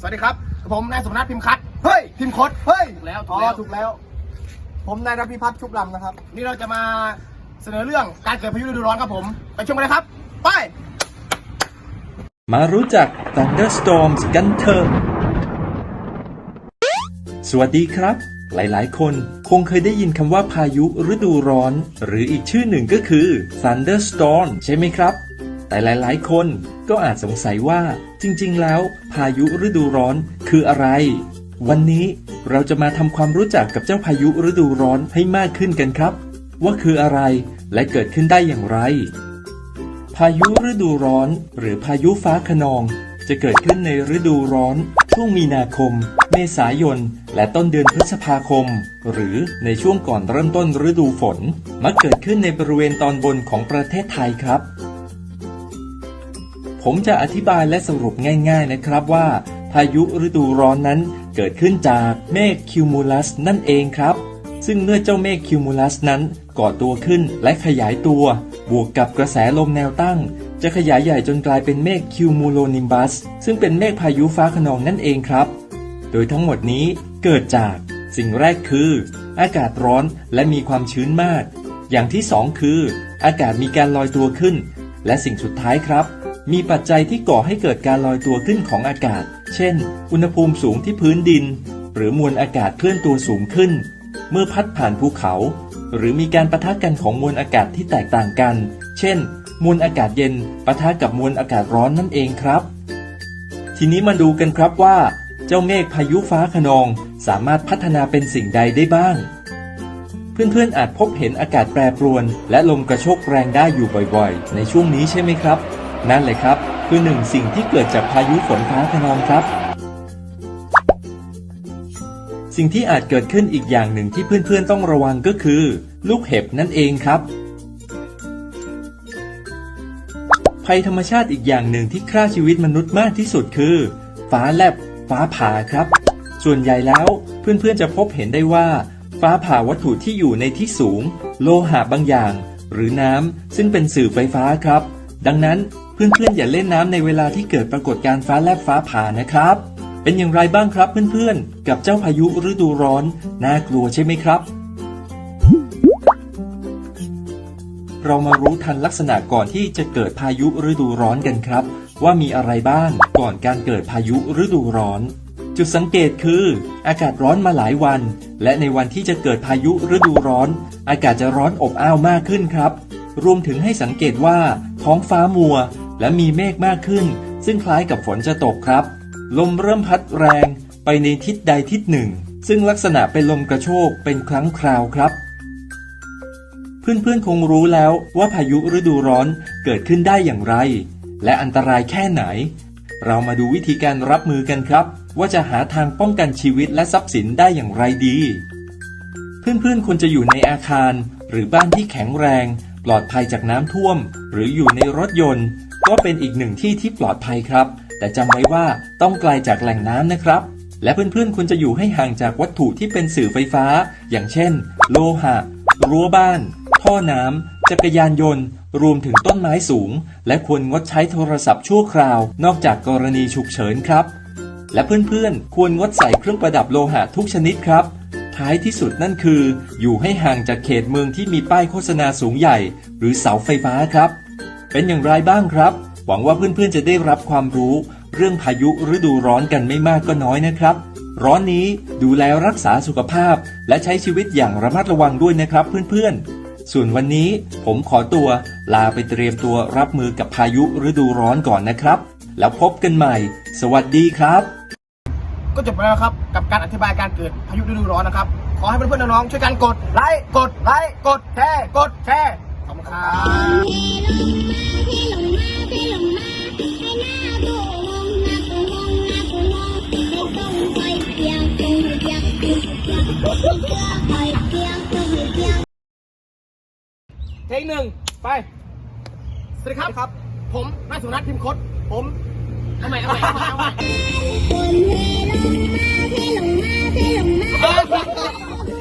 สวัสดีครับ ผมนายสมนัทพิมพ์คัดเฮ้ยพิมพ์คดเฮ้ยถูกแล้วถูอ๋กแล้วอถูกแล้ว ผมนายรพิพัฒน์ชุบลำนะครับ นี่เราจะมาเสนอเรื่องการเกิดพายุฤดูร้อนครับผม ไปชมกันเลยครับ ไป มารู้จัก Thunderstorms กันเถอะ สวัสดีครับ หลายๆ คนคงเคยได้ยินคำว่าพายุฤดูร้อน หรืออีกชื่อหนึ่งก็คือ Thunderstorm ใช่ไหมครับ แต่หลายๆ คนก็อาจสงสัยว่าจริงๆ แล้วพายุฤดูร้อนคืออะไร วันนี้เราจะมาทำความรู้จักกับเจ้าพายุฤดูร้อนให้มากขึ้นกันครับ ว่าคืออะไรและเกิดขึ้นได้อย่างไร พายุฤดูร้อน หรือพายุฟ้าคะนอง จะเกิดขึ้นในฤดูร้อนช่วงมีนาคม เมษายน และต้นเดือนพฤษภาคม หรือในช่วงก่อนเริ่มต้นฤดูฝน มักเกิดขึ้นในบริเวณตอนบนของประเทศไทยครับ ผมจะอธิบายและสรุปง่าย ๆนะครับว่า พายุฤดูร้อนนั้นเกิดขึ้นจากเมฆคิวมูลัสนั่นเองครับ ซึ่งเมื่อเจ้าเมฆคิวมูลัสนั้นก่อตัวขึ้นและขยายตัว บวกกับกระแสลมแนวตั้ง จะขยายใหญ่จนกลายเป็นเมฆคิวมูโลนิมบัสซึ่งเป็นเมฆพายุฟ้าคะนองนั่นเองครับ โดยทั้งหมดนี้เกิดจากสิ่งแรกคือ อากาศร้อนและมีความชื้นมาก อย่างที่สองคือ อากาศมีการลอยตัวขึ้น และสิ่งสุดท้ายครับ มีปัจจัยที่ก่อให้เกิดการลอยตัวขึ้นของอากาศ เช่น อุณหภูมิสูงที่พื้นดิน หรือมวลอากาศเคลื่อนตัวสูงขึ้น เมื่อพัดผ่านภูเขา หรือมีการปะทะกันของมวลอากาศที่แตกต่างกัน เช่น มวลอากาศเย็นปะทะกับมวลอากาศร้อนนั่นเองครับ ทีนี้มาดูกันครับว่า เจ้าเมฆพายุฟ้าคะนองสามารถพัฒนาเป็นสิ่งใดได้บ้าง เพื่อนๆอาจพบเห็นอากาศแปรปรวน และลมกระโชกแรงได้อยู่บ่อยๆ ในช่วงนี้ใช่ไหมครับ นั่นเลยครับ คือหนึ่งสิ่งที่เกิดจากพายุฝนฟ้าคะนองครับ สิ่งที่อาจเกิดขึ้นอีกอย่างหนึ่งที่เพื่อนๆต้องระวังก็คือ ลูกเห็บนั่นเองครับ ภัยธรรมชาติอีกอย่างหนึ่งที่ฆ่าชีวิตมนุษย์มากที่สุดคือ ฟ้าแลบ ฟ้าผ่าครับ ส่วนใหญ่แล้วเพื่อนๆจะพบเห็นได้ว่า ฟ้าผ่าวัตถุที่อยู่ในที่สูง โลหะบางอย่าง หรือน้ำซึ่งเป็นสื่อไฟฟ้าครับดังนั้น เพื่อนๆอย่าเล่นน้ำในเวลาที่เกิดปรากฏการณ์ฟ้าแลบฟ้าผ่านะครับ เป็นอย่างไรบ้างครับเพื่อนๆ กับเจ้าพายุฤดูร้อน น่ากลัวใช่ไหมครับ เรามารู้ทันลักษณะก่อนที่จะเกิดพายุฤดูร้อนกันครับ ว่ามีอะไรบ้างก่อนการเกิดพายุฤดูร้อน จุดสังเกตคือ อากาศร้อนมาหลายวัน และในวันที่จะเกิดพายุฤดูร้อน อากาศจะร้อนอบอ้าวมากขึ้นครับรวมถึงให้สังเกตว่า ท้องฟ้ามัว และมีเมฆมากขึ้น ซึ่งคล้ายกับฝนจะตกครับ ลมเริ่มพัดแรงไปในทิศใดทิศหนึ่ง ซึ่งลักษณะเป็นลมกระโชกเป็นครั้งคราวครับ เพื่อนๆคงรู้แล้วว่าพายุฤดูร้อนเกิดขึ้นได้อย่างไร และอันตรายแค่ไหน เรามาดูวิธีการรับมือกันครับ ว่าจะหาทางป้องกันชีวิตและทรัพย์สินได้อย่างไรดี เพื่อนๆควรจะอยู่ในอาคาร หรือบ้านที่แข็งแรง ปลอดภัยจากน้ำท่วม หรืออยู่ในรถยนต์ ก็เป็นอีกหนึ่งที่ที่ปลอดภัยครับ แต่จำไว้ว่าต้องไกลจากแหล่งน้ำนะครับ และเพื่อนๆควรจะอยู่ให้ห่างจากวัตถุที่เป็นสื่อไฟฟ้า อย่างเช่น โลหะ รั้วบ้าน ท่อน้ำจักรยานยนต์ รวมถึงต้นไม้สูง และควรงดใช้โทรศัพท์ชั่วคราว นอกจากกรณีฉุกเฉินครับ และเพื่อนๆ ควรงดใส่เครื่องประดับโลหะทุกชนิดครับท้ายที่สุดนั่นคือ อยู่ให้ห่างจากเขตเมืองที่มีป้ายโฆษณาสูงใหญ่ หรือเสาไฟฟ้าครับ เป็นอย่างไรบ้างครับ หวังว่าเพื่อนๆจะได้รับความรู้ เรื่องพายุฤดูร้อนกันไม่มากก็น้อยนะครับ ร้อนนี้ดูแลรักษาสุขภาพ และใช้ชีวิตอย่างระมัดระวังด้วยนะครับเพื่อนๆ ส่วนวันนี้ผมขอตัวลาไปเตรียมตัวรับมือกับพายุฤดูร้อนก่อนนะครับ แล้วพบกันใหม่ สวัสดีครับ ก็จบไปแล้วครับกับการอธิบายการเกิดพายุฤดูร้อนนะครับ ขอให้เพื่อนๆน้องๆช่วยกันกดไลค์กดไลค์กดแชร์กดแชร์ ขอบคุณครับเทคหนึ่งไป สวัสดีครับครับ ผมนายสุนัทพิมพ์คดผมเอาใหม่เอาใหม่เอาใหม่เอาใหม่